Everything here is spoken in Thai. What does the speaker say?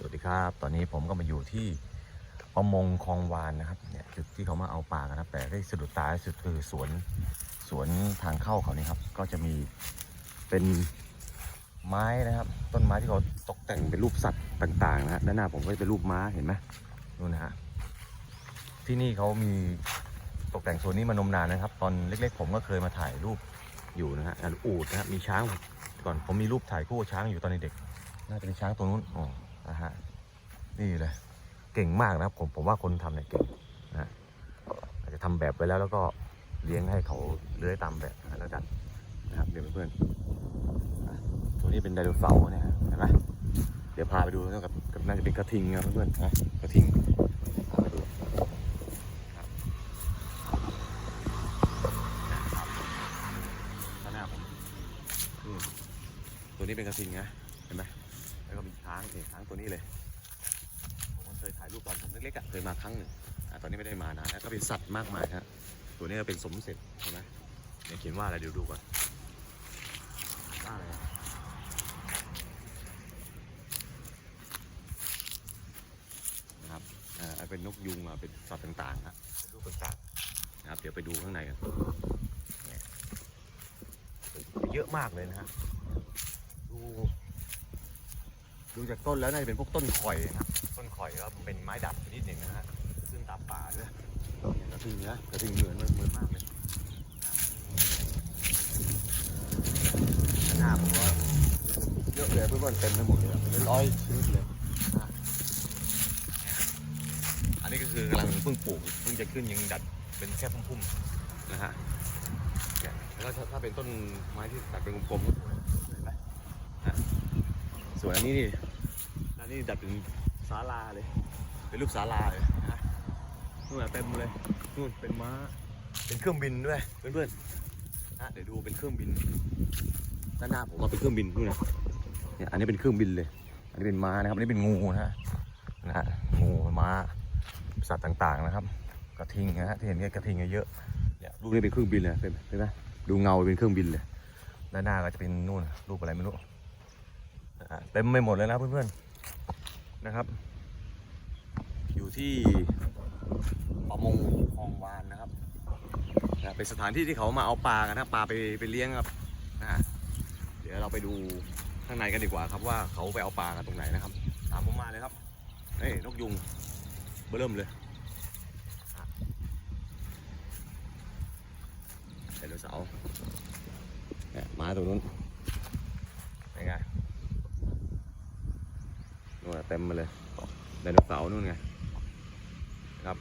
สวัสดีครับ ตอนนี้ผมก็มาอยู่ที่ประมงคลองวานนะครับเนี่ยจุดที่เขามาเอาปลากันนะครับแต่ได้สะดุดตาที่สุดคือสวนสวนทางเข้าเขานี่ครับ ก็จะมีเป็นไม้นะครับ ต้นไม้ที่เขาตกแต่งเป็นรูปสัตว์ต่างๆนะฮะด้านหน้าผมก็จะเป็นรูปม้าเห็นไหมนู่นนะฮะที่นี่เขามีตกแต่งโซนนี้มานมนานนะครับ ตอนเล็กๆ ผมก็เคยมาถ่ายรูปอยู่นะฮะอูดนะฮะมีช้างก่อนผมมีรูปถ่ายคู่ช้างอยู่ตอนเด็กน่าจะเป็นช้างตัวนู้นอ๋อ นะฮะนี่เลยเก่งมากนะครับผมผมว่าคนทำเนี่ยเก่งนะอาจจะทำแบบไว้แล้วแล้วก็เลี้ยงให้เขาเลื้อยตามแบบแล้วกันนะครับเดี๋ยวเพื่อนตัวนี้เป็นไดโนเสาร์เนี่ยเห็นไหมเดี๋ยวพาไปดูนะครับกับน่าจะเป็นกระทิงนะเพื่อนๆนะกระทิงพาไปดูครับข้างหน้าผมตัวนี้เป็นกระทิงนะเห็นไหม แล้วก็มีช้างนี่ช้างตัวนี้เลยผมเคยถ่ายรูปตอนผมเล็กๆอะเคยมาครั้งหนึ่งอะตอนนี้ไม่ได้มานานแล้วก็เป็นสัตว์มากมายฮะตัวนี้ก็เป็นสมเสร็จเห็นไหมเนี่ยเขียนว่าอะไรเดี๋ยวดูก่อนว่าอะไรอะนะครับอ่าเป็นนกยุงอะเป็นสัตว์ต่างๆฮะเป็นรูปต่างๆนะครับ เดี๋ยวไปดูข้างในกันเนี่ยเยอะมากเลยนะฮะดู ดูจากต้นแล้วน่าจะเป็นพวกต้นข่อยนะครับต้นข่อยก็เป็นไม้ดับชนิดหนึ่งนะฮะขึ้นตามป่าด้วยเนี่ยกระทิงนะกระทิงเหมือนเหมือนมากเลยหน้าผมว่าเยอะเลยเพื่อนๆเต็มไปหมดเลยอะเป็นร้อยชนิดเลยนะเนี่ยอันนี้ก็คือกำลังเพิ่งปลูกเพิ่งจะขึ้นยังดัดเป็นแค่พุ่มๆนะฮะเนี่ยแล้วก็ถ้าถ้าเป็นต้นไม้ที่ตัดเป็นกลมๆก็สวยเห็นไหมฮะส่วนอันนี้นี่อั นนี้ดัดเป็นศาลาเลย เป็นรูปศาลาเลยนะนู่นอะเต็มเลยนู่นเป็นม้า เป็นเครื่องบินด้วยเพื่อนๆนะเดี๋ยวดูเป็นเครื่องบินด้านหน้าผมว่าเป็นเครื่องบินนู่นนะเนี่ยอันนี้เป็นเครื่องบินเลย อันนี้เป็นม้านะครับ อันนี้เป็นงูนะฮะนะฮะงูม้าสัตว์ต่างๆนะครับ กระทิงนะฮะที่เห็นเนี่ยกระทิงเยอะเนี่ยรูปนี้เป็นเครื่องบินเลยเป็นเห็นไหมดูเงาเป็นเครื่องบินเลยด้านหน้าก็จะเป็นนู่นรูปอะไรไม่รู้นะฮะเต็มไปหมดเลยนะเพื่อนๆ นะครับ อยู่ที่ประมงคลองวานนะครับนะเป็นสถานที่ที่เขามาเอาปลากันนะปลาไปไปเลี้ยงครับนะเดี๋ยวเราไปดูข้างในกันดีกว่าครับว่าเขาไปเอาปลากันตรงไหนนะครับ ตามผมมาเลยครับเฮ้ยนกยุงเบิ่มเลยอะไดโนเสาร์เนี่ยหมาตัวนู้นเป็นไงนู่นนะ เต็มมาเลยไดโนเสาร์นู่นไงครับ